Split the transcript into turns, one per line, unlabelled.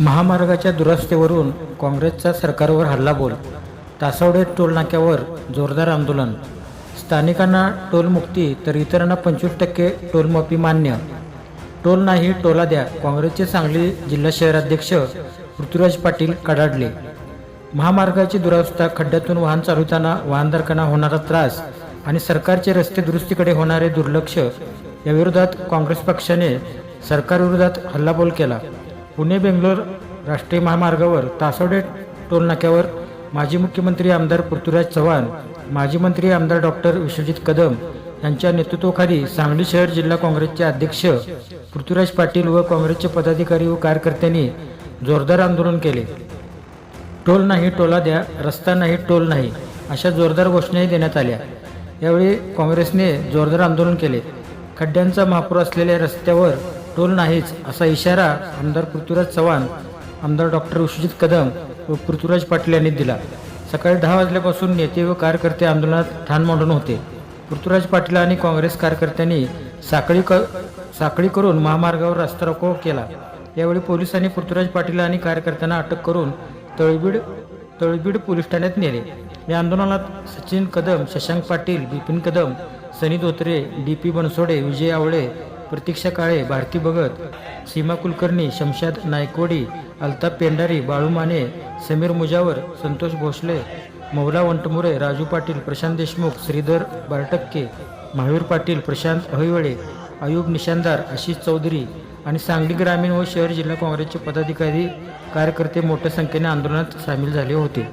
महामार्गाच्या दुरस्तीवरून काँग्रेसचा सरकारवर हल्लाबोल तासवडे टोलनाक्यावर जोरदार आंदोलन स्थानिकांना टोलमुक्ती तर इतरांना पंचवीस टक्के टोलमाफी मान्य. टोल नाही टोला द्या काँग्रेसचे सांगली जिल्हा शहराध्यक्ष पृथ्वीराज पाटील कडाडले. महामार्गाची दुरावस्था खड्ड्यातून वाहन चालवताना वाहनधारकांना होणारा त्रास आणि सरकारचे रस्ते दुरुस्तीकडे होणारे दुर्लक्ष याविरोधात काँग्रेस पक्षाने सरकारविरोधात हल्लाबोल केला. पुणे बेंगलोर राष्ट्रीय महामार्गावर तासवडे टोलनाक्यावर माजी मुख्यमंत्री आमदार पृथ्वीराज चव्हाण माजी मंत्री आमदार डॉक्टर विश्वजित कदम यांच्या नेतृत्वाखाली सांगली शहर जिल्हा काँग्रेसचे अध्यक्ष पृथ्वीराज पाटील व काँग्रेसचे पदाधिकारी व कार्यकर्त्यांनी जोरदार आंदोलन केले. टोल नाही टोला द्या रस्ता नाही टोल नाही अशा जोरदार घोषणाही देण्यात आल्या. यावेळी काँग्रेसने जोरदार आंदोलन केले. खड्ड्यांचा महापूर असलेल्या रस्त्यावर टोल नाहीच असा इशारा आमदार पृथ्वीराज चव्हाण आमदार डॉक्टर विश्वजित कदम व पृथ्वीराज पाटील यांनी दिला. सकाळी दहा वाजल्यापासून नेते व कार्यकर्ते आंदोलनात ठाण मांडून होते. पृथ्वीराज पाटील आणि काँग्रेस कार्यकर्त्यांनी साखळी क साखळी करून महामार्गावर रस्ता रोको केला. यावेळी पोलिसांनी पृथ्वीराज पाटील आणि कार्यकर्त्यांना अटक करून तळबीड तळबीड पोलीस ठाण्यात नेले. या आंदोलनात सचिन कदम शशांक पाटील बिपिन कदम सनी धोत्रे डी पी बनसोडे विजय आवळे प्रतीक्षा काळे भारती भगत सीमा कुलकर्णी शमशाद नायकवडी अल्ताप पेंढारी बाळू माने समीर मुजावर संतोष भोसले मौला वंटमुरे राजू पाटील प्रशांत देशमुख श्रीधर बारटक्के महावीर पाटील प्रशांत अहिवळे अयूब निशानदार आशिष चौधरी आणि सांगली ग्रामीण व शहर जिल्हा काँग्रेसचे पदाधिकारी कार्यकर्ते मोठ्या संख्येने आंदोलनात सामील झाले होते.